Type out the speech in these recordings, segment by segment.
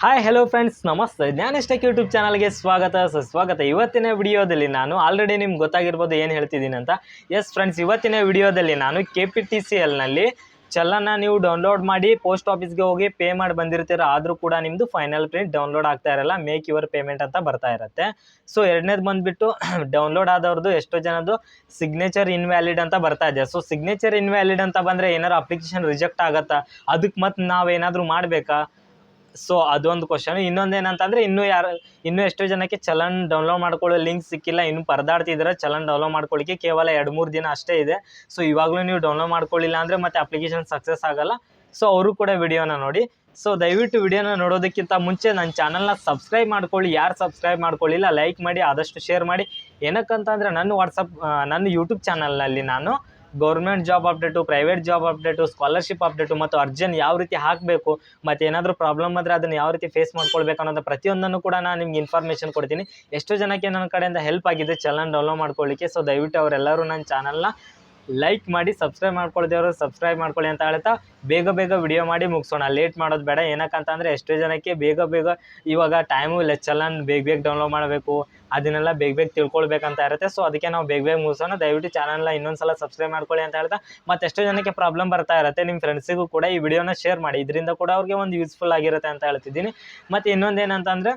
Hi hello friends ನಮಸ್ತೆ. ಜ್ಞಾನಿಷ್ಟಕ್ YouTube ಚಾನಲ್ಗೆ ಸ್ವಾಗತ. ಸುಸ್ವಾಗತ ಇವತ್ತಿನ ವಿಡಿಯೋದಲ್ಲಿ ನಾನು ಆಲ್ರೆಡಿ ನಿಮ್ಗೆ ಗೊತ್ತಾಗಿರ್ಬೋದು ಏನು ಹೇಳ್ತಿದ್ದೀನಿ ಅಂತ. ಎಸ್ ಫ್ರೆಂಡ್ಸ್ ಇವತ್ತಿನ ವಿಡಿಯೋದಲ್ಲಿ ನಾನು ಕೆ ಪಿ ಟಿ ಸಿ ಎಲ್ನಲ್ಲಿ ಚಲನ ನೀವು ಡೌನ್ಲೋಡ್ ಮಾಡಿ ಪೋಸ್ಟ್ ಆಫೀಸ್ಗೆ ಹೋಗಿ ಪೇ ಮಾಡಿ ಬಂದಿರ್ತೀರ, ಆದರೂ ಕೂಡ ನಿಮ್ಮದು ಫೈನಲ್ ಪ್ರಿಂಟ್ ಡೌನ್ಲೋಡ್ ಆಗ್ತಾ ಇರಲ್ಲ ಮೇಕ್ ಯುವರ್ ಪೇಮೆಂಟ್ ಅಂತ ಬರ್ತಾ ಇರುತ್ತೆ. ಸೊ ಎರಡನೇದು ಬಂದುಬಿಟ್ಟು ಡೌನ್ಲೋಡ್ ಆದವ್ರದ್ದು ಎಷ್ಟೋ ಜನದ್ದು ಸಿಗ್ನೇಚರ್ ಇನ್ವ್ಯಾಲಿಡ್ ಅಂತ ಬರ್ತಾ ಇದೆ. ಸೊ ಸಿಗ್ನೇಚರ್ ಇನ್ವ್ಯಾಲಿಡ್ ಅಂತ ಬಂದರೆ ಏನಾರು ಅಪ್ಲಿಕೇಶನ್ ರಿಜೆಕ್ಟ್ ಆಗುತ್ತಾ? ಅದಕ್ಕೆ ಮತ್ತೆ ನಾವೇನಾದರೂ ಮಾಡಬೇಕಾ? ಸೊ ಅದೊಂದು ಕ್ವಶನ್ ಇನ್ನೊಂದು ಏನಂತಂದರೆ ಇನ್ನೂ ಯಾರು, ಇನ್ನೂ ಎಷ್ಟೋ ಜನಕ್ಕೆ ಚಲನ್ ಡೌನ್ಲೋಡ್ ಮಾಡ್ಕೊಳ್ಳೋ ಲಿಂಕ್ ಸಿಕ್ಕಿಲ್ಲ, ಇನ್ನು ಪರದಾಡ್ತಿದ್ರೆ, ಚಲನ್ ಡೌನ್ಲೋಡ್ ಮಾಡ್ಕೊಳ್ಳಿಕ್ಕೆ ಕೇವಲ ಎರಡು ಮೂರು ದಿನ ಅಷ್ಟೇ ಇದೆ. ಸೊ ಇವಾಗಲೂ ನೀವು ಡೌನ್ಲೋಡ್ ಮಾಡ್ಕೊಳ್ಳಿಲ್ಲ ಅಂದರೆ ಮತ್ತೆ ಅಪ್ಲಿಕೇಶನ್ ಸಕ್ಸಸ್ ಆಗಲ್ಲ. ಸೊ ಅವರು ಕೂಡ ವಿಡಿಯೋನ ನೋಡಿ. ಸೊ ದಯವಿಟ್ಟು ವಿಡಿಯೋನ ನೋಡೋದಕ್ಕಿಂತ ಮುಂಚೆ ನನ್ನ ಚಾನಲ್ನ ಸಬ್ಸ್ಕ್ರೈಬ್ ಮಾಡ್ಕೊಳ್ಳಿ. ಯಾರು ಸಬ್ಸ್ಕ್ರೈಬ್ ಮಾಡ್ಕೊಳ್ಳಿಲ್ಲ ಲೈಕ್ ಮಾಡಿ, ಆದಷ್ಟು ಶೇರ್ ಮಾಡಿ. ಏನಕ್ಕಂತಂದರೆ, ನನ್ನ ವಾಟ್ಸಪ್ ನನ್ನ ಯೂಟ್ಯೂಬ್ ಚಾನಲ್ನಲ್ಲಿ ನಾನು government job update private job update scholarship update ಮತ್ತು ಅರ್ಜನ್ ಯಾವ ರೀತಿ ಹಾಕಬೇಕು, ಮತ್ತು ಏನಾದರೂ ಪ್ರಾಬ್ಲಮ್ ಆದರೆ ಅದನ್ನು ಯಾವ ರೀತಿ ಫೇಸ್ ಮಾಡ್ಕೊಳ್ಬೇಕು ಅನ್ನೋದು ಪ್ರತಿಯೊಂದನ್ನು ಕೂಡ ನಾನು ನಿಮ್ಗೆ ಇನ್ಫಾರ್ಮೇಷನ್ ಕೊಡ್ತೀನಿ. ಎಷ್ಟೋ ಜನಕ್ಕೆ ನನ್ನ ಕಡೆಯಿಂದ ಹೆಲ್ಪ್ ಆಗಿದೆ ಚಾನಲ್ ಡೌನ್ಲೋಡ್ ಮಾಡ್ಕೊಳ್ಳಿಕ್ಕೆ. ಸೊ ದಯವಿಟ್ಟು ಅವರೆಲ್ಲರೂ ನನ್ನ ಚಾನಲ್ನ ಲೈಕ್ ಮಾಡಿ ಸಬ್ಸ್ಕ್ರೈಬ್ ಮಾಡ್ಕೊಳ್ದೇವ್ರು ಸಬ್ಸ್ಕ್ರೈಬ್ ಮಾಡ್ಕೊಳ್ಳಿ ಅಂತ ಹೇಳ್ತಾ ಬೇಗ ಬೇಗ ವಿಡಿಯೋ ಮಾಡಿ ಮುಗಿಸೋಣ. ಲೇಟ್ ಮಾಡೋದು ಬೇಡ. ಏನಕ್ಕಂತಂದರೆ ಎಷ್ಟೋ ಜನಕ್ಕೆ ಬೇಗ ಬೇಗ ಇವಾಗ ಟೈಮು ಇಲ್ಲ ಚಲನ್ ಬೇಗ ಬೇಗ ಡೌನ್ಲೋಡ್ ಮಾಡಬೇಕು. ಅದನ್ನೆಲ್ಲ ಬೇಗ ಬೇಗ ತಿಳ್ಕೊಳ್ಬೇಕಂತ ಇರುತ್ತೆ. ಸೊ ಅದಕ್ಕೆ ನಾವು ಬೇಗ ಬೇಗ ಮುಗಿಸೋಣ. ದಯವಿಟ್ಟು ಚಾನಲ್ನ ಇನ್ನೊಂದ್ಸಲ ಸಬ್ಸ್ಕ್ರೈಬ್ ಮಾಡ್ಕೊಳ್ಳಿ ಅಂತ ಹೇಳ್ತಾ ಮತ್ತೆ ಎಷ್ಟೋ ಜನಕ್ಕೆ ಪ್ರಾಬ್ಲಮ್ ಬರ್ತಾ ಇರುತ್ತೆ. ನಿಮ್ಮ ಫ್ರೆಂಡ್ಸಿಗೂ ಕೂಡ ಈ ವಿಡಿಯೋನ ಶೇರ್ ಮಾಡಿ. ಇದರಿಂದ ಕೂಡ ಅವ್ರಿಗೆ ಒಂದು ಯೂಸ್ಫುಲ್ ಆಗಿರುತ್ತೆ ಅಂತ ಹೇಳ್ತಿದ್ದೀನಿ. ಮತ್ತು ಇನ್ನೊಂದು ಏನಂತಂದರೆ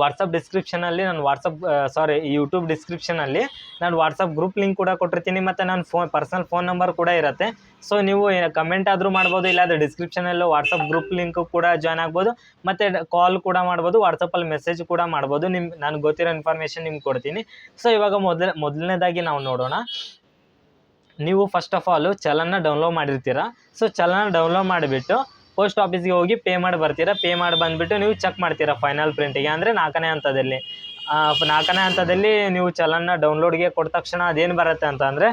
ವಾಟ್ಸಪ್ ಡಿಸ್ಕ್ರಿಪ್ಷನಲ್ಲಿ ನಾನು ವಾಟ್ಸಪ್ ಸಾರಿ ಯೂಟ್ಯೂಬ್ ಡಿಸ್ಕ್ರಿಪ್ಷನಲ್ಲಿ ನಾನು ವಾಟ್ಸಪ್ ಗ್ರೂಪ್ ಲಿಂಕ್ ಕೂಡ ಕೊಟ್ಟಿರ್ತೀನಿ ಮತ್ತು ನನ್ನ ಫೋನ್ ಪರ್ಸನಲ್ ಫೋನ್ ನಂಬರ್ ಕೂಡ ಇರುತ್ತೆ. ಸೊ ನೀವು ಕಮೆಂಟ್ ಆದರೂ ಮಾಡ್ಬೋದು ಇಲ್ಲಾಂದರೆ ಡಿಸ್ಕ್ರಿಪ್ಷನಲ್ಲೂ ವಾಟ್ಸಪ್ ಗ್ರೂಪ್ ಲಿಂಕ್ ಕೂಡ ಜಾಯ್ನ್ ಆಗ್ಬೋದು. ಮತ್ತು ಕಾಲ್ ಕೂಡ ಮಾಡ್ಬೋದು ವಾಟ್ಸಪ್ಪಲ್ಲಿ ಮೆಸೇಜ್ ಕೂಡ ಮಾಡ್ಬೋದು. ನಿಮ್ಮ ನನಗೆ ಗೊತ್ತಿರೋ ಇನ್ಫಾರ್ಮೇಷನ್ ನಿಮ್ಗೆ ಕೊಡ್ತೀನಿ. ಸೊ ಇವಾಗ ಮೊದಲ, ಮೊದಲನೇದಾಗಿ ನಾವು ನೋಡೋಣ. ನೀವು first of all challan download ಮಾಡಿರ್ತೀರಾ? So challan download ಮಾಡಿಬಿಟ್ಟು ಪೋಸ್ಟ್ ಆಫೀಸ್ಗೆ ಹೋಗಿ ಪೇ ಮಾಡಿ ಬರ್ತೀರಾ? ಪೇ ಮಾಡಿ ಬಂದುಬಿಟ್ಟು ನೀವು ಚೆಕ್ ಮಾಡ್ತೀರಾ ಫೈನಲ್ ಪ್ರಿಂಟಿಗೆ ಅಂದರೆ ನಾಲ್ಕನೇ ಹಂತದಲ್ಲಿ. ನಾಲ್ಕನೇ ಹಂತದಲ್ಲಿ ನೀವು ಚಲನ್ನ ಡೌನ್ಲೋಡ್ಗೆ ಕೊಟ್ಟ ತಕ್ಷಣ ಅದೇನು ಬರುತ್ತೆ ಅಂತ ಅಂದರೆ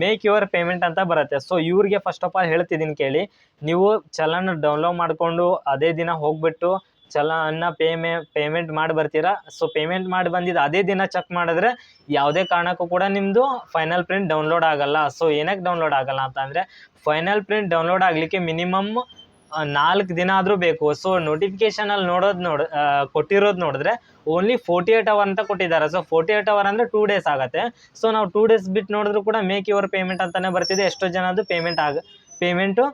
ಮೇಕ್ ಯುವರ್ ಪೇಮೆಂಟ್ ಅಂತ ಬರುತ್ತೆ. ಸೊ ಇವ್ರಿಗೆ ಫಸ್ಟ್ ಆಫ್ ಆಲ್ ಹೇಳ್ತಿದ್ದೀನಿ ಕೇಳಿ. ನೀವು ಚಲನ್ ಡೌನ್ಲೋಡ್ ಮಾಡಿಕೊಂಡು ಅದೇ ದಿನ ಹೋಗ್ಬಿಟ್ಟು ಚಲನ್ನ ಪೇಮೆ ಪೇಮೆಂಟ್ ಮಾಡಿ ಬರ್ತೀರಾ? ಸೊ ಪೇಮೆಂಟ್ ಮಾಡಿ ಬಂದಿದ್ದು ಅದೇ ದಿನ ಚೆಕ್ ಮಾಡಿದ್ರೆ ಯಾವುದೇ ಕಾರಣಕ್ಕೂ ಕೂಡ ನಿಮ್ಮದು ಫೈನಲ್ ಪ್ರಿಂಟ್ ಡೌನ್ಲೋಡ್ ಆಗಲ್ಲ. ಸೊ ಏನಕ್ಕೆ ಡೌನ್ಲೋಡ್ ಆಗಲ್ಲ ಅಂತಂದರೆ ಫೈನಲ್ ಪ್ರಿಂಟ್ ಡೌನ್ಲೋಡ್ ಆಗಲಿಕ್ಕೆ ಮಿನಿಮಮ್ ನಾಲ್ಕು ದಿನ ಆದರೂ ಬೇಕು. ಸೊ ನೋಟಿಫಿಕೇಶನಲ್ಲಿ ನೋಡೋದು ನೋಡ ಕೊಟ್ಟಿರೋದು ನೋಡಿದ್ರೆ ಓನ್ಲಿ ಫೋರ್ಟಿ ಏಟ್ ಅವರ್ ಅಂತ ಕೊಟ್ಟಿದ್ದಾರೆ. ಸೊ ಫೋರ್ಟಿ ಏಟ್ ಅವರ್ ಅಂದರೆ ಟೂ ಡೇಸ್ ಆಗುತ್ತೆ. ಸೊ ನಾವು ಟೂ ಡೇಸ್ ಬಿಟ್ಟು ನೋಡಿದ್ರು ಕೂಡ ಮೇಕ್ ಯುವರ್ ಪೇಮೆಂಟ್ ಅಂತಲೇ ಬರ್ತಿದೆ. ಎಷ್ಟೋ ಜನದ್ದು ಪೇಮೆಂಟ್ ಆಗ ಪೇಮೆಂಟು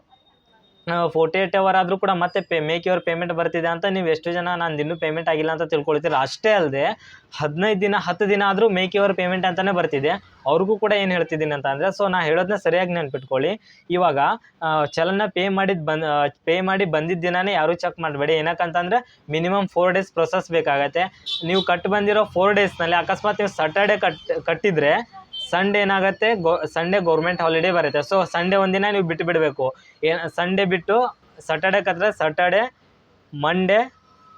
ಫೋರ್ಟಿ ಏಟ್ ಅವರ್ ಆದರೂ ಕೂಡ ಮತ್ತೆ ಪೇ, ಮೇಕ್ ಯುವರ್ ಪೇಮೆಂಟ್ ಬರ್ತಿದೆ ಅಂತ ನೀವು ಎಷ್ಟು ಜನ ನಾನು ಇನ್ನೂ ಪೇಮೆಂಟ್ ಆಗಿಲ್ಲ ಅಂತ ತಿಳ್ಕೊಳ್ತೀರ? ಅಷ್ಟೇ ಅಲ್ಲದೆ ಹದಿನೈದು ದಿನ, ಹತ್ತು ದಿನ ಆದರೂ ಮೇಕ್ ಯುವರ್ ಪೇಮೆಂಟ್ ಅಂತಲೇ ಬರ್ತಿದೆ. ಅವ್ರಿಗೂ ಕೂಡ ಏನು ಹೇಳ್ತಿದ್ದೀನಿ ಅಂತ ಅಂದರೆ ಸೊ ನಾ ಹೇಳೋದನ್ನ ಸರಿಯಾಗಿ ನೆನ್ಪಿಟ್ಕೊಳ್ಳಿ. ಇವಾಗ ಚಲನ ಪೇ ಮಾಡಿದ ಬಂದು ಪೇ ಮಾಡಿ ಬಂದಿದ್ದ ದಿನನೇ ಯಾರೂ ಚೆಕ್ ಮಾಡಬೇಡಿ. ಏನಕ್ಕಂತಂದರೆ ಮಿನಿಮಮ್ ಫೋರ್ ಡೇಸ್ ಪ್ರೊಸೆಸ್ ಬೇಕಾಗತ್ತೆ. ನೀವು ಕಟ್ ಬಂದಿರೋ ಫೋರ್ ಡೇಸ್ನಲ್ಲಿ ಅಕಸ್ಮಾತ್ ನೀವು ಸಟರ್ಡೆ ಕಟ್, ಕಟ್ಟಿದರೆ ಸಂಡೇ ಏನಾಗುತ್ತೆ? ಸಂಡೇ ಗೌರ್ಮೆಂಟ್ ಹಾಲಿಡೇ ಬರುತ್ತೆ. ಸೊ ಸಂಡೇ ಒಂದಿನ ನೀವು ಬಿಟ್ಟು ಬಿಡಬೇಕು. ಏನು ಸಂಡೇ ಬಿಟ್ಟು ಸಟರ್ಡೆ ಕತ್ತರೆ ಸಟರ್ಡೆ ಮಂಡೇ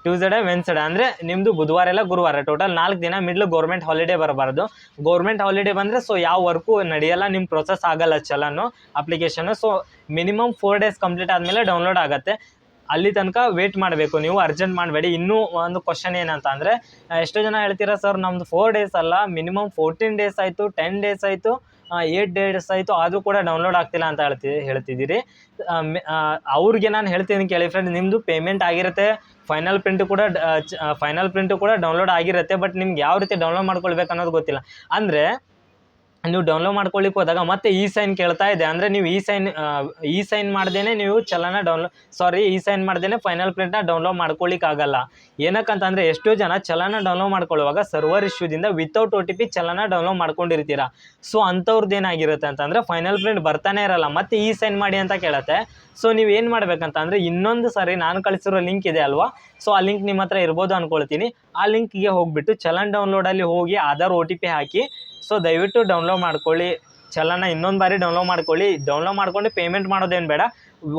ಟ್ಯೂಸ್ಡೇ ವೆನ್ಸ್ಡೇ ಅಂದರೆ ನಿಮ್ಮದು ಬುಧವಾರ ಎಲ್ಲ ಗುರುವಾರ. ಟೋಟಲ್ ನಾಲ್ಕು ದಿನ ಮಿಡ್ಲು ಗೌರ್ಮೆಂಟ್ ಹಾಲಿಡೇ ಬರಬಾರ್ದು. ಗೌರ್ಮೆಂಟ್ ಹಾಲಿಡೇ ಬಂದರೆ ಸೊ ಯಾವ ವರ್ಕು ನಡೆಯಲ್ಲ ನಿಮ್ಮ ಪ್ರೊಸೆಸ್ ಆಗಲ್ಲ challan application so minimum four days complete ಆದಮೇಲೆ ಡೌನ್ಲೋಡ್ ಆಗುತ್ತೆ. ಅಲ್ಲಿ ತನಕ ವೇಟ್ ಮಾಡಬೇಕು. ನೀವು ಅರ್ಜೆಂಟ್ ಮಾಡಬೇಡಿ. ಇನ್ನೂ ಒಂದು ಕ್ವಶನ್ ಏನಂತ ಅಂದರೆ ಎಷ್ಟೋ ಜನ ಹೇಳ್ತೀರಾ, ಸರ್ ನಮ್ಮದು ಫೋರ್ ಡೇಸ್ ಅಲ್ಲ. ಮಿನಿಮಮ್ ಫೋರ್ಟೀನ್ ಡೇಸ್ ಆಯಿತು ಟೆನ್ ಡೇಸ್ ಆಯಿತು ಏಟ್ ಡೇಸ್ ಆಯಿತು. ಆದರೂ ಕೂಡ ಡೌನ್ಲೋಡ್ ಆಗ್ತಿಲ್ಲ ಅಂತ ಹೇಳ್ತಿ, ಹೇಳ್ತಿದ್ದೀರಿ. ಅವ್ರಿಗೆ ನಾನು ಹೇಳ್ತೀನಿ ಕೇಳಿ ಫ್ರೆಂಡ್ ನಿಮ್ಮದು ಪೇಮೆಂಟ್ ಆಗಿರುತ್ತೆ. ಫೈನಲ್ ಪ್ರಿಂಟು ಕೂಡ ಫೈನಲ್ ಪ್ರಿಂಟು ಕೂಡ ಡೌನ್ಲೋಡ್ ಆಗಿರುತ್ತೆ. ಬಟ್ ನಿಮ್ಗೆ ಯಾವ ರೀತಿ ಡೌನ್ಲೋಡ್ ಮಾಡ್ಕೊಳ್ಬೇಕು ಅನ್ನೋದು ಗೊತ್ತಿಲ್ಲ. ಅಂದರೆ ನೀವು ಡೌನ್ಲೋಡ್ ಮಾಡ್ಕೊಳ್ಳಿಕ್ಕೆ ಹೋದಾಗ ಮತ್ತೆ ಈ ಸೈನ್ ಕೇಳ್ತಾ ಇದೆ. ಅಂದರೆ ನೀವು ಈ ಸೈನ್ ಈ ಸೈನ್ ಮಾಡ್ದೇ ನೀವು ಚಲನ ಡೌನ್ಲೋಡ್ ಸಾರಿ ಈ ಸೈನ್ ಮಾಡ್ದೇ ಫೈನಲ್ ಪ್ರಿಂಟ್ನ ಡೌನ್ಲೋಡ್ ಮಾಡ್ಕೊಳ್ಳಿಕ್ಕಾಗಲ್ಲ ಏನಕ್ಕಂತಂದರೆ ಎಷ್ಟೋ ಜನ ಚಲನ ಡೌನ್ಲೋಡ್ ಮಾಡ್ಕೊಳ್ಳುವಾಗ server ಇಶ್ಯೂದಿಂದ without O T P challan download ಮಾಡ್ಕೊಂಡಿರ್ತೀರ. So ಅಂಥವ್ರದ್ದು ಏನಾಗಿರುತ್ತೆ ಅಂತಂದರೆ ಫೈನಲ್ ಪ್ರಿಂಟ್ ಬರ್ತಾನೆ ಇರಲ್ಲ, ಮತ್ತೆ ಈ ಸೈನ್ ಮಾಡಿ ಅಂತ ಕೇಳುತ್ತೆ. ಸೊ ನೀವು ಏನು ಮಾಡಬೇಕಂತಂದರೆ ಇನ್ನೊಂದು ಸಾರಿ ನಾನು ಕಳಿಸಿರೋ ಲಿಂಕ್ ಇದೆ ಅಲ್ವಾ? ಸೊ ಆ ಲಿಂಕ್ ನಿಮ್ಮ ಹತ್ರ ಇರ್ಬೋದು ಅನ್ಕೊಳ್ತೀನಿ. ಆ ಲಿಂಕ್ಗೆ ಹೋಗಿಬಿಟ್ಟು ಚಲನ್ ಡೌನ್ಲೋಡಲ್ಲಿ ಹೋಗಿ ಆಧಾರ್ ಒ ಟಿ ಪಿ ಹಾಕಿ ಸೊ ದಯವಿಟ್ಟು ಡೌನ್ಲೋಡ್ ಮಾಡ್ಕೊಳ್ಳಿ. ಚಲನ ಇನ್ನೊಂದು ಬಾರಿ ಡೌನ್ಲೋಡ್ ಮಾಡ್ಕೊಳ್ಳಿ. ಡೌನ್ಲೋಡ್ ಮಾಡ್ಕೊಂಡು ಪೇಮೆಂಟ್ ಮಾಡೋದೇನು ಬೇಡ.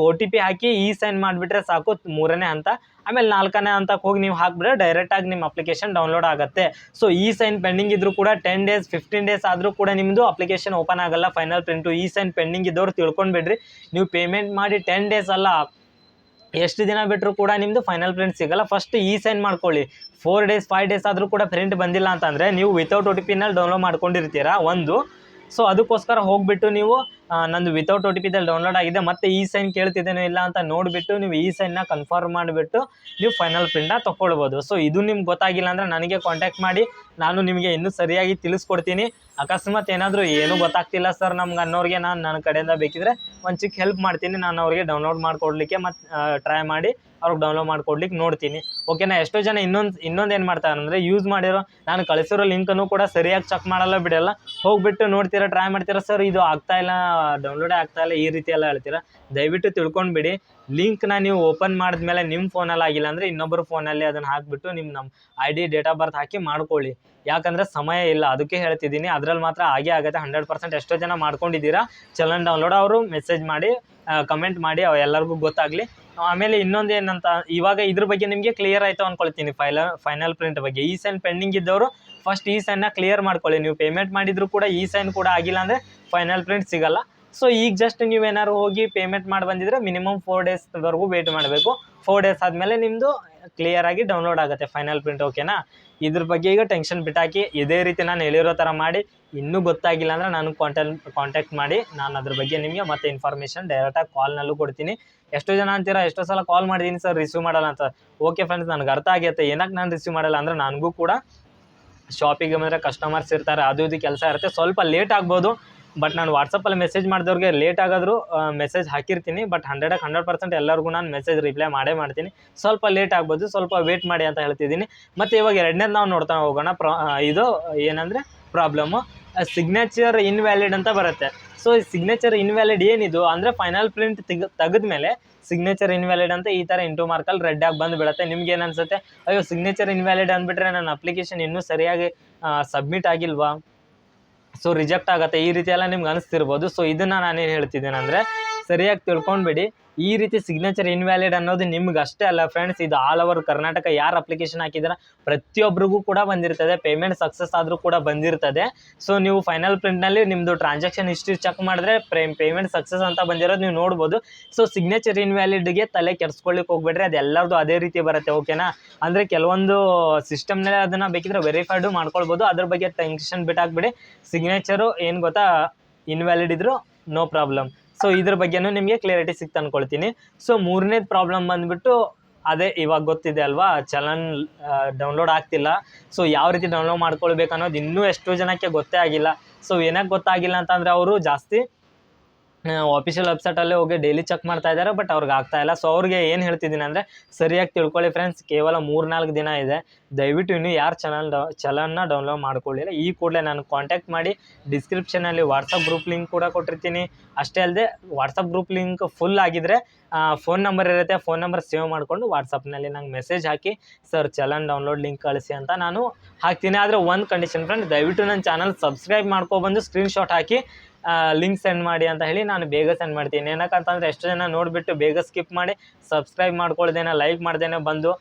ಒ ಟಿ ಪಿ ಹಾಕಿ ಈ ಸೈನ್ ಮಾಡಿಬಿಟ್ರೆ ಸಾಕು, ಮೂರನೇ ಹಂತ. ಆಮೇಲೆ ನಾಲ್ಕನೇ ಹಂತಕ್ಕೆ ಹೋಗಿ ನೀವು ಹಾಕಿಬಿಟ್ರೆ ಡೈರೆಕ್ಟಾಗಿ ನಿಮ್ಮ ಅಪ್ಲಿಕೇಶನ್ ಡೌನ್ಲೋಡ್ ಆಗುತ್ತೆ. ಸೊ ಈ ಸೈನ್ ಪೆಂಡಿಂಗ್ ಇದ್ರೂ ಕೂಡ ಟೆನ್ ಡೇಸ್ ಫಿಫ್ಟೀನ್ ಡೇಸ್ ಆದರೂ ಕೂಡ ನಿಮ್ಮದು ಅಪ್ಲಿಕೇಶನ್ ಓಪನ್ ಆಗಲ್ಲ. ಫೈನಲ್ ಪ್ರಿಂಟು ಈ ಸೈನ್ ಪೆಂಡಿಂಗ್ ಇದ್ದವ್ರು ತಿಳ್ಕೊಂಡ್ಬಿಡ್ರಿ. ನೀವು ಪೇಮೆಂಟ್ ಮಾಡಿ ಟೆನ್ ಡೇಸ್ ಅಲ್ಲ ಎಷ್ಟು ದಿನ ಬಿಟ್ಟರು ಕೂಡ ನಿಮ್ಮದು ಫೈನಲ್ ಪ್ರಿಂಟ್ ಸಿಗಲ್ಲ. ಫಸ್ಟ್ ಈ ಸೈನ್ ಮಾಡ್ಕೊಳ್ಳಿ. ಫೋರ್ ಡೇಸ್ ಫೈವ್ ಡೇಸ್ ಆದರೂ ಕೂಡ ಪ್ರಿಂಟ್ ಬಂದಿಲ್ಲ ಅಂತಂದರೆ ನೀವು ವಿತೌಟ್ ಒ ಟಿ ಪಿನಲ್ಲಿ ಡೌನ್ಲೋಡ್ ಮಾಡ್ಕೊಂಡಿರ್ತೀರಾ? ಒಂದು. ಸೊ ಅದಕ್ಕೋಸ್ಕರ ಹೋಗಿಬಿಟ್ಟು ನೀವು ನಂದು ವಿತೌಟ್ ಒ ಟಿ ಪಿದಲ್ಲಿ ಡೌನ್ಲೋಡ್ ಆಗಿದೆ. ಮತ್ತೆ ಈ ಸೈನ್ ಕೇಳ್ತಿದ್ದೇನೋ ಇಲ್ಲ ಅಂತ ನೋಡಿಬಿಟ್ಟು ನೀವು ಈ ಸೈನ್ನ ಕನ್ಫರ್ಮ್ ಮಾಡಿಬಿಟ್ಟು ನೀವು ಫೈನಲ್ ಪ್ರಿಂಟ್ನ ತೊಗೊಳ್ಬೋದು ಸೊ ಇದು ನಿಮ್ಗೆ ಗೊತ್ತಾಗಿಲ್ಲ ಅಂದರೆ ನನಗೆ ಕಾಂಟ್ಯಾಕ್ಟ್ ಮಾಡಿ, ನಾನು ನಿಮಗೆ ಇನ್ನೂ ಸರಿಯಾಗಿ ತಿಳಿಸ್ಕೊಡ್ತೀನಿ. ಅಕಸ್ಮಾತ್ ಏನಾದರೂ ಏನೂ ಗೊತ್ತಾಗ್ತಿಲ್ಲ ಸರ್ ನಮ್ಗೆ ಅನ್ನೋರಿಗೆ, ನಾನು ನನ್ನ ಕಡೆಯಿಂದ ಬೇಕಿದ್ರೆ ಒಂದು ಚಿಕ್ಕ ಹೆಲ್ಪ್ ಮಾಡ್ತೀನಿ. ನಾನು ಅವ್ರಿಗೆ ಡೌನ್ಲೋಡ್ ಮಾಡಿಕೊಡ್ಲಿಕ್ಕೆ ಮತ್ತು ಟ್ರೈ ಮಾಡಿ. ಅವ್ರಿಗೆ ಡೌನ್ಲೋಡ್ ಮಾಡ್ಕೊಡ್ಲಿಕ್ಕೆ ನೋಡ್ತೀನಿ. ಓಕೆನಾ ಎಷ್ಟೋ ಜನ ಇನ್ನೊಂದು ಇನ್ನೊಂದು ಏನು ಮಾಡ್ತಾರೆ ಅಂದರೆ ಯೂಸ್ ಮಾಡಿರೋ, ನಾನು ಕಳಿಸಿರೋ ಲಿಂಕನ್ನು ಕೂಡ ಸರಿಯಾಗಿ ಚೆಕ್ ಮಾಡಲ್ಲ ಬಿಡಲ್ಲ. ಹೋಗ್ಬಿಟ್ಟು ನೋಡ್ತೀರಾ ಟ್ರೈ ಮಾಡ್ತೀರಾ ಸರ್ ಇದು ಆಗ್ತಾ ಇಲ್ಲ ಡೌನ್ಲೋಡೇ ಆಗ್ತಾ ಇಲ್ಲ, ಈ ರೀತಿ ಎಲ್ಲ ಹೇಳ್ತೀರಾ? ದಯವಿಟ್ಟು ತಿಳ್ಕೊಂಡ್ಬಿಡಿ. ಲಿಂಕ್ನ ನೀವು ಓಪನ್ ಮಾಡಿದ್ಮೇಲೆ ನಿಮ್ಮ ಫೋನಲ್ಲಿ ಆಗಿಲ್ಲ ಅಂದರೆ ಇನ್ನೊಬ್ಬರು ಫೋನಲ್ಲಿ ಅದನ್ನು ಹಾಕಿಬಿಟ್ಟು ನಿಮ್ಮ ನಮ್ಮ I D date of birth ಹಾಕಿ ಮಾಡ್ಕೊಳ್ಳಿ. ಯಾಕಂದರೆ ಸಮಯ ಇಲ್ಲ, ಅದಕ್ಕೆ ಹೇಳ್ತಿದ್ದೀನಿ. ಅದ್ರಲ್ಲಿ ಮಾತ್ರ ಆಗೇ ಆಗುತ್ತೆ. ಹಂಡ್ರೆಡ್ ಪರ್ಸೆಂಟ್ ಎಷ್ಟೋ ಜನ ಮಾಡ್ಕೊಂಡಿದ್ದೀರಾ? ಚಲನ್ ಡೌನ್ಲೋಡ್ ಅವರು ಮೆಸೇಜ್ ಮಾಡಿ ಕಮೆಂಟ್ ಮಾಡಿ ಎಲ್ಲರಿಗೂ ಗೊತ್ತಾಗಲಿ. ಆಮೇಲೆ ಇನ್ನೊಂದು ಏನಂತ, ಇವಾಗ ಇದ್ರ ಬಗ್ಗೆ ನಿಮಗೆ ಕ್ಲಿಯರ್ ಆಯಿತು ಅನ್ಕೊಳ್ತೀನಿ ಫೈಲ ಫೈನಲ್ ಪ್ರಿಂಟ್ ಬಗ್ಗೆ. ಈ ಸೈನ್ ಪೆಂಡಿಂಗ್ ಇದ್ದವರು ಫಸ್ಟ್ ಈ ಸೈನ್ನ ಕ್ಲಿಯರ್ ಮಾಡ್ಕೊಳ್ಳಿ. ನೀವು ಪೇಮೆಂಟ್ ಮಾಡಿದ್ರು ಕೂಡ ಈ ಸೈನ್ ಕೂಡ ಆಗಿಲ್ಲ ಅಂದರೆ ಫೈನಲ್ ಪ್ರಿಂಟ್ ಸಿಗಲ್ಲ. ಸೊ ಈಗ ಜಸ್ಟ್ ನೀವು ಏನಾದ್ರು ಹೋಗಿ ಪೇಮೆಂಟ್ ಮಾಡಿ ಬಂದಿದ್ರೆ ಮಿನಿಮಮ್ ಫೋರ್ ಡೇಸ್ವರೆಗೂ ವೇಟ್ ಮಾಡಬೇಕು. ಫೋರ್ ಡೇಸ್ ಆದಮೇಲೆ ನಿಮ್ಮದು ಕ್ಲಿಯರ್ ಆಗಿ ಡೌನ್ಲೋಡ್ ಆಗುತ್ತೆ ಫೈನಲ್ ಪ್ರಿಂಟ್ ಓಕೆನಾ ಇದ್ರ ಬಗ್ಗೆ ಈಗ ಟೆನ್ಷನ್ ಬಿಟ್ಟಾಕಿ, ಇದೇ ರೀತಿ ನಾನು ಹೇಳಿರೋ ಥರ ಮಾಡಿ, ಇನ್ನೂ ಗೊತ್ತಾಗಿಲ್ಲ ಅಂದರೆ ನಾನು ಕಾಂಟ್ಯಾಕ್ಟ್ ಕಾಂಟ್ಯಾಕ್ಟ್ ಮಾಡಿ, ನಾನು ಅದ್ರ ಬಗ್ಗೆ ನಿಮಗೆ ಮತ್ತೆ ಇನ್ಫಾರ್ಮೇಷನ್ ಡೈರೆಕ್ಟಾಗಿ ಕಾಲ್ನಲ್ಲೂ ಕೊಡ್ತೀನಿ. ಎಷ್ಟೋ ಜನ ಅಂತೀರಾ, ಎಷ್ಟೋ ಸಲ ಕಾಲ್ ಮಾಡಿದ್ದೀನಿ ಸರ್ ರಿಸೀವ್ ಮಾಡಲ್ಲ ಅಂತ. ಓಕೆ ಫ್ರೆಂಡ್ಸ್ ನನಗೆ ಅರ್ಥ ಆಗೈತೆ. ಏನಕ್ಕೆ ನಾನು ರಿಸೀವ್ ಮಾಡಲ್ಲ ಅಂದರೆ ನನಗೂ ಕೂಡ ಶಾಪಿಗೆ ಬಂದರೆ ಕಸ್ಟಮರ್ಸ್ ಇರ್ತಾರೆ, ಅದು ಇದು ಕೆಲಸ ಇರುತ್ತೆ. ಸ್ವಲ್ಪ ಲೇಟ್ ಆಗ್ಬೋದು. ಬಟ್ ನಾನು ವಾಟ್ಸಪ್ಪಲ್ಲಿ ಮೆಸೇಜ್ ಮಾಡಿದವ್ರಿಗೆ ಲೇಟ್ ಆಗಾದರೂ ಮೆಸೇಜ್ ಹಾಕಿರ್ತೀನಿ. ಬಟ್ ಹಂಡ್ರೆಡಕ್ಕೆ ಹಂಡ್ರೆಡ್ ಪರ್ಸೆಂಟ್ ಎಲ್ಲರಿಗೂ ನಾನು ಮೆಸೇಜ್ ರಿಪ್ಲೈ ಮಾಡೇ ಮಾಡ್ತೀನಿ. ಸ್ವಲ್ಪ ಲೇಟ್ ಆಗ್ಬೋದು, ಸ್ವಲ್ಪ ವೇಟ್ ಮಾಡಿ ಅಂತ ಹೇಳ್ತಿದ್ದೀನಿ. ಮತ್ತು ಇವಾಗ ಎರಡನೇದು ನಾವು ನೋಡ್ತಾ ಹೋಗೋಣ. ಪ್ರಾ ಇದು ಏನಂದರೆ ಪ್ರಾಬ್ಲಮ್ಮು ಸಿಗ್ನೇಚರ್ ಇನ್ವ್ಯಾಲಿಡ್ ಅಂತ ಬರುತ್ತೆ. ಸೊ ಈ ಸಿಗ್ನೇಚರ್ ಇನ್ವ್ಯಾಲಿಡ್ ಏನಿದು? ಅಂದರೆ ಫೈನಲ್ ಪ್ರಿಂಟ್ ತೆಗ್, ತೆಗೆದ್ಮೇಲೆ ಸಿಗ್ನೇಚರ್ ಇನ್ವ್ಯಾಲಿಡ್ ಅಂತ ಈ ಥರ ಇಂಟು ಮಾರ್ಕಲ್ಲಿ ರೆಡ್ ಆಗಿ ಬಂದು ಬಿಡುತ್ತೆ ನಿಮ್ಗೆ ಏನು ಅನ್ಸುತ್ತೆ? ಅಯ್ಯೋ ಸಿಗ್ನೇಚರ್ ಇನ್ವ್ಯಾಲಿಡ್ ಅಂದ್ಬಿಟ್ರೆ ನನ್ನ ಅಪ್ಲಿಕೇಶನ್ ಇನ್ನೂ ಸರಿಯಾಗಿ ಸಬ್ಮಿಟ್ ಆಗಿಲ್ವಾ? ಸೊ ರಿಜೆಕ್ಟ್ ಆಗುತ್ತೆ. ಈ ರೀತಿ ಎಲ್ಲ ನಿಮ್ಗೆ ಅನಿಸ್ತಿರ್ಬೋದು. ಸೊ ಇದನ್ನು ನಾನೇನು ಹೇಳ್ತಿದ್ದೇನೆ ಅಂದರೆ ಸರಿಯಾಗಿ ತಿಳ್ಕೊಂಡ್ಬಿಡಿ. ಈ ರೀತಿ ಸಿಗ್ನೇಚರ್ ಇನ್ವ್ಯಾಲಿಡ್ ಅನ್ನೋದು ನಿಮ್ಗೆ ಅಷ್ಟೇ ಅಲ್ಲ ಫ್ರೆಂಡ್ಸ್ ಇದು ಆಲ್ ಓವರ್ ಕರ್ನಾಟಕ ಯಾರು ಅಪ್ಲಿಕೇಶನ್ ಹಾಕಿದಾರ ಪ್ರತಿಯೊಬ್ಬರಿಗೂ ಕೂಡ ಬಂದಿರ್ತದೆ. ಪೇಮೆಂಟ್ ಸಕ್ಸಸ್ ಆದರೂ ಕೂಡ ಬಂದಿರ್ತದೆ. ಸೊ ನೀವು ಫೈನಲ್ ಪ್ರಿಂಟ್ನಲ್ಲಿ ನಿಮ್ಮದು ಟ್ರಾನ್ಸಾಕ್ಷನ್ ಹಿಸ್ಟ್ರಿ ಚೆಕ್ ಮಾಡಿದ್ರೆ ಪೇಮೆಂಟ್ ಸಕ್ಸಸ್ ಅಂತ ಬಂದಿರೋದು ನೀವು ನೋಡ್ಬೋದು. ಸೊ ಸಿಗ್ನೇಚರ್ ಇನ್ವ್ಯಾಲಿಡ್ಗೆ ತಲೆ ಕೆಡ್ಸ್ಕೊಳ್ಳಿಕ್ಕೆ ಹೋಗ್ಬೇಡ್ರಿ ಅದೆಲ್ಲರದು ಅದೇ ರೀತಿ ಬರುತ್ತೆ ಓಕೆನಾ ಅಂದರೆ ಕೆಲವೊಂದು ಸಿಸ್ಟಮ್ನಲ್ಲಿ ಅದನ್ನು ಬೇಕಿದ್ರೆ ವೆರಿಫೈಡು ಮಾಡ್ಕೊಳ್ಬೋದು. ಅದ್ರ ಬಗ್ಗೆ ಟೆನ್ಷನ್ ಬಿಟ್ಟಾಕ್ಬಿಡಿ. ಸಿಗ್ನೇಚರು ಏನು ಗೊತ್ತಾ? ಇನ್ವ್ಯಾಲಿಡ್ ಇದ್ರು ನೋ ಪ್ರಾಬ್ಲಮ್ ಸೊ ಇದ್ರ ಬಗ್ಗೆನೂ ನಿಮಗೆ ಕ್ಲಿಯರಿಟಿ ಸಿಕ್ತು ಅನ್ಕೊಳ್ತೀನಿ. ಸೊ ಮೂರನೇದು ಪ್ರಾಬ್ಲಮ್ ಬಂದ್ಬಿಟ್ಟು ಅದೇ ಇವಾಗ ಗೊತ್ತಿದೆ ಅಲ್ವಾ? ಚಲನ್ ಡೌನ್ಲೋಡ್ ಆಗ್ತಿಲ್ಲ. ಸೊ ಯಾವ ರೀತಿ ಡೌನ್ಲೋಡ್ ಮಾಡ್ಕೊಳ್ಬೇಕು ಅನ್ನೋದು ಇನ್ನೂ ಎಷ್ಟೋ ಜನಕ್ಕೆ ಗೊತ್ತೇ ಆಗಿಲ್ಲ. ಸೊ ಏನಕ್ಕೆ ಗೊತ್ತಾಗಿಲ್ಲ ಅಂತಂದರೆ ಅವರು ಜಾಸ್ತಿ ಆಫಿಷಿಯಲ್ ವೆಬ್ಸೈಟಲ್ಲೇ ಹೋಗಿ ಡೈಲಿ ಚೆಕ್ ಮಾಡ್ತಾ ಇದ್ದಾರೆ ಬಟ್ ಅವ್ರಿಗೆ ಆಗ್ತಾ ಇಲ್ಲ. ಸೊ ಅವ್ರಿಗೆ ಏನು ಹೇಳ್ತಿದ್ದೀನಿ ಅಂದರೆ, ಸರಿಯಾಗಿ ತಿಳ್ಕೊಳ್ಳಿ ಫ್ರೆಂಡ್ಸ್ ಕೇವಲ ಮೂರ್ನಾಲ್ಕು ದಿನ ಇದೆ. ದಯವಿಟ್ಟು ಇನ್ನೂ ಯಾರು ಚಾನಲ್ ಡೌ ಚಲನ್ನ ಡೌನ್ಲೋಡ್ ಮಾಡ್ಕೊಳ್ಳಿಲ್ಲ. ಈ ಕೂಡಲೇ ನಾನು ಕಾಂಟ್ಯಾಕ್ಟ್ ಮಾಡಿ ಡಿಸ್ಕ್ರಿಪ್ಷನಲ್ಲಿ ವಾಟ್ಸಪ್ ಗ್ರೂಪ್ ಲಿಂಕ್ ಕೂಡ ಕೊಟ್ಟಿರ್ತೀನಿ. ಅಷ್ಟೇ ಅಲ್ಲದೆ ವಾಟ್ಸಪ್ ಗ್ರೂಪ್ ಲಿಂಕ್ ಫುಲ್ ಆಗಿದ್ರೆ ಫೋನ್ ನಂಬರ್ ಇರುತ್ತೆ. ಫೋನ್ ನಂಬರ್ ಸೇವ್ ಮಾಡಿಕೊಂಡು ವಾಟ್ಸಪ್ನಲ್ಲಿ ನಂಗೆ ಮೆಸೇಜ್ ಹಾಕಿ ಸರ್ ಚಲನ್ ಡೌನ್ಲೋಡ್ ಲಿಂಕ್ ಕಳಿಸಿ ಅಂತ ನಾನು ಹಾಕ್ತೀನಿ. ಆದರೆ, ಒಂದು ಕಂಡೀಷನ್ ಫ್ರೆಂಡ್ ದಯವಿಟ್ಟು ನನ್ನ ಚಾನಲ್ ಸಬ್ಸ್ಕ್ರೈಬ್ ಮಾಡ್ಕೊಬಂದು ಸ್ಕ್ರೀನ್ಶಾಟ್ ಹಾಕಿ ಲಿಂಕ್ ಸೆಂಡ್ ಮಾಡಿ ಅಂತ ಹೇಳಿ ನಾನು ಬೇಗ ಸೆಂಡ್ ಮಾಡ್ತೀನಿ. ಏನಕ್ಕಂತಂದರೆ ಎಷ್ಟು ಜನ ನೋಡಿಬಿಟ್ಟು ಬೇಗ ಸ್ಕಿಪ್ ಮಾಡಿ ಸಬ್ಸ್ಕ್ರೈಬ್ ಮಾಡ್ಕೊಳ್ದೇನೆ ಲೈಕ್ ಮಾಡ್ದೇನೆ ಬಂದು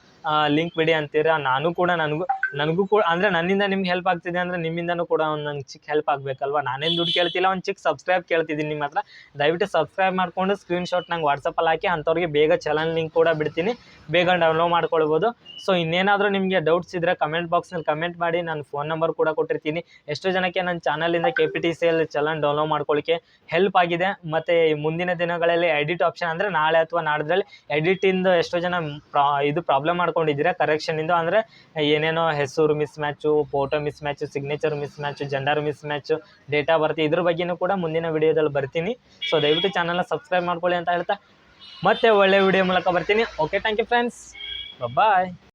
ಲಿಂಕ್ ಬಿಡಿ ಅಂತೀರಾ? ನಾನು ಕೂಡ ನನಗೂ ನನಗೂ ಕೂಡ, ಅಂದರೆ ನನ್ನಿಂದ ನಿಮ್ಗೆ ಹೆಲ್ಪ್ ಆಗ್ತಿದೆ ಅಂದರೆ ನಿಮ್ಮಿಂದನೂ ಕೂಡ ಒಂದು ನಂಗೆ ಚಿಕ್ಕ ಹೆಲ್ಪ್ ಆಗಬೇಕಲ್ವ? ನಾನೇನು ದುಡ್ಡು ಕೇಳ್ತಿಲ್ಲ, ಒಂದು ಚಿಕ್ಕ ಸಬ್ಸ್ಕ್ರೈಬ್ ಕೇಳ್ತಿದ್ದೀನಿ ನಿಮ್ಮ ಹತ್ರ. ದಯವಿಟ್ಟು ಸಬ್ಸ್ಕ್ರೈಬ್ ಮಾಡಿಕೊಂಡು ಸ್ಕ್ರೀನ್ಶಾಟ್ ನಂಗೆ ವಾಟ್ಸಪ್ಪಲ್ಲಿ ಹಾಕಿ, ಅಂಥವ್ರಿಗೆ ಬೇಗ ಚಲನ್ ಲಿಂಕ್ ಕೂಡ ಬಿಡ್ತೀನಿ. ಬೇಗ ಡೌನ್ಲೋಡ್ ಮಾಡ್ಕೊಳ್ಬೋದು. ಸೊ ಇನ್ನೇನಾದರೂ ನಿಮಗೆ ಡೌಟ್ಸ್ ಇದ್ದರೆ ಕಮೆಂಟ್ ಬಾಕ್ಸ್ನಲ್ಲಿ ಕಮೆಂಟ್ ಮಾಡಿ, ನಾನು ಫೋನ್ ನಂಬರ್ ಕೂಡ ಕೊಟ್ಟಿರ್ತೀನಿ. ಎಷ್ಟೋ ಜನಕ್ಕೆ ನನ್ನ ಚಾನಲಿಂದ K P T C L challan download ಮಾಡ್ಕೊಳ್ಳಿಕ್ಕೆ ಹೆಲ್ಪ್ ಆಗಿದೆ. ಮತ್ತು ಮುಂದಿನ ದಿನಗಳಲ್ಲಿ ಎಡಿಟ್ ಆಪ್ಷನ್ ಅಂದರೆ ನಾಳೆ ಅಥವಾ ನಾಡ್ದ್ರಲ್ಲಿ ಎಡಿಟಿಂದು ಎಷ್ಟೋ ಜನ ಇದು ಪ್ರಾಬ್ಲಮ್ ಮಾಡ್ಕೊಂಡಿದ್ದೀರಾ? ಇಂದ ಅಂದ್ರೆ ಏನೇನೋ ಹೆಸರು miss match photo miss match signature miss match gender miss match data ಬರ್ತಿ ಇದ್ರ ಬಗ್ಗೆನೂ ಕೂಡ ಮುಂದಿನ ವಿಡಿಯೋದಲ್ಲಿ ಬರ್ತೀನಿ. ಸೊ ದಯವಿಟ್ಟು ಚಾನಲ್ನ ಸಬ್ಸ್ಕ್ರೈಬ್ ಮಾಡ್ಕೊಳ್ಳಿ ಅಂತ ಹೇಳ್ತಾ ಮತ್ತೆ ಒಳ್ಳೆ ವಿಡಿಯೋ ಮೂಲಕ ಬರ್ತೀನಿ. Okay thank you friends bye